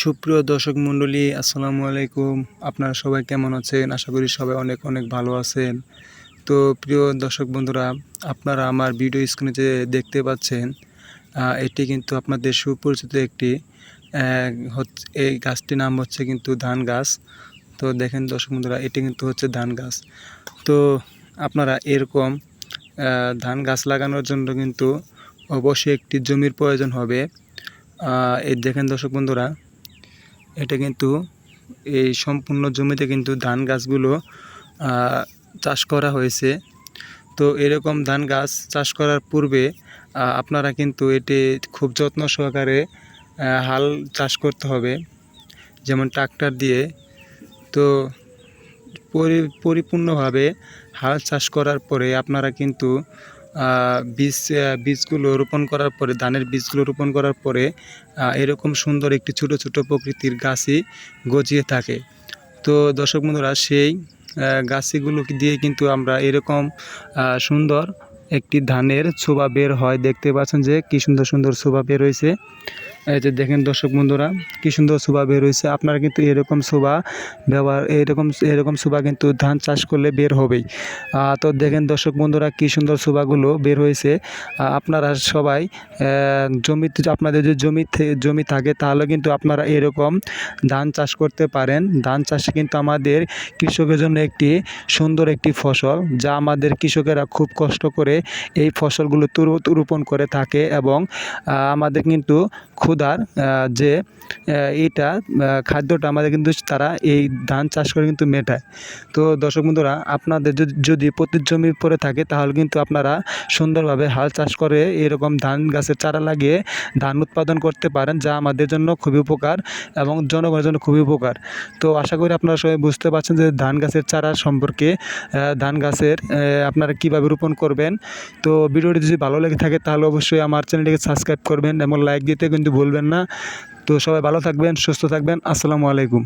সুপ্রিয় দর্শক মণ্ডলী, আসসালামু আলাইকুম। আপনারা সবাই কেমন আছেন? আশা করি সবাই অনেক অনেক ভালো আছেন। তো প্রিয় দর্শক বন্ধুরা, আপনারা আমার ভিডিও স্ক্রিনে যে দেখতে পাচ্ছেন এটি কিন্তু আপনাদের সুপরিচিত একটি এই গাছটির নাম হচ্ছে কিন্তু ধান গাছ। তো দেখেন দর্শক বন্ধুরা, এটি কিন্তু হচ্ছে ধান গাছ। তো আপনারা এরকম ধান গাছ লাগানোর জন্য কিন্তু অবশ্যই একটি জমির প্রয়োজন হবে। এই দেখেন দর্শক বন্ধুরা এটা কিন্তু এই সম্পূর্ণ জমিতে কিন্তু ধান গাছগুলো চাষ করা হয়েছে। তো এরকম ধান গাছ চাষ করার পূর্বে আপনারা কিন্তু এটি খুব যত্ন সহকারে হাল চাষ করতে হবে, যেমন ট্রাক্টর দিয়ে। তো পরি- পরিপূর্ণভাবে হাল চাষ করার পরে আপনারা কিন্তু বীজ বীজগুলো রোপণ করার পরে, ধানের বীজগুলো রোপণ করার পরে এরকম সুন্দর একটি ছোট ছোট প্রকৃতির গাছই গজিয়ে থাকে। তো দর্শক বন্ধুরা, সেই গাছিগুলো দিয়ে কিন্তু আমরা এরকম সুন্দর একটি ধানের ছোবা বের হয়। দেখতে পাচ্ছেন যে কি সুন্দর সুন্দর ছোবা বের হয়েছে। এই যে দেখেন দর্শক বন্ধুরা, কি সুন্দর শোভা বের হয়েছে। আপনারা কিন্তু এরকম শোভা ব্যবহার, এরকম এরকম শোভা কিন্তু ধান চাষ করলে বের হবেই। তো দেখেন দর্শক বন্ধুরা, কি সুন্দর শোভাগুলো বের হয়েছে। আপনারা সবাই জমিতে আপনাদের যে জমি জমি থাকে, তাহলে কিন্তু আপনারা এরকম ধান চাষ করতে পারেন। ধান চাষে কিন্তু আমাদের কৃষকের জন্য একটি সুন্দর একটি ফসল, যা আমাদের কৃষকেরা খুব কষ্ট করে এই ফসলগুলো রোপণ করে থাকে এবং আমাদের কিন্তু ক্ষুধার যে এইটা খাদ্যটা আমাদের কিন্তু তারা এই ধান চাষ করে কিন্তু মেটায়। তো দর্শক বন্ধুরা, আপনাদের যদি প্রতি জমি পড়ে থাকে, তাহলে কিন্তু আপনারা সুন্দরভাবে হাল চাষ করে এরকম ধান গাছের চারা লাগিয়ে ধান উৎপাদন করতে পারেন, যা আমাদের জন্য খুবই উপকার এবং জনগণের জন্য খুবই উপকার। তো আশা করি আপনারা সবাই বুঝতে পারছেন যে ধান গাছের চারা সম্পর্কে ধান গাছের আপনারা কীভাবে রোপণ করবেন তো ভিডিওটি যদি ভালো লেগে থাকে তাহলে অবশ্যই আমার চ্যানেলটিকে সাবস্ক্রাইব করবেন এবং লাইক দিতে কিন্তু ভুলবেন না। তো সবাই ভালো থাকবেন, সুস্থ থাকবেন। আসসালামু আলাইকুম।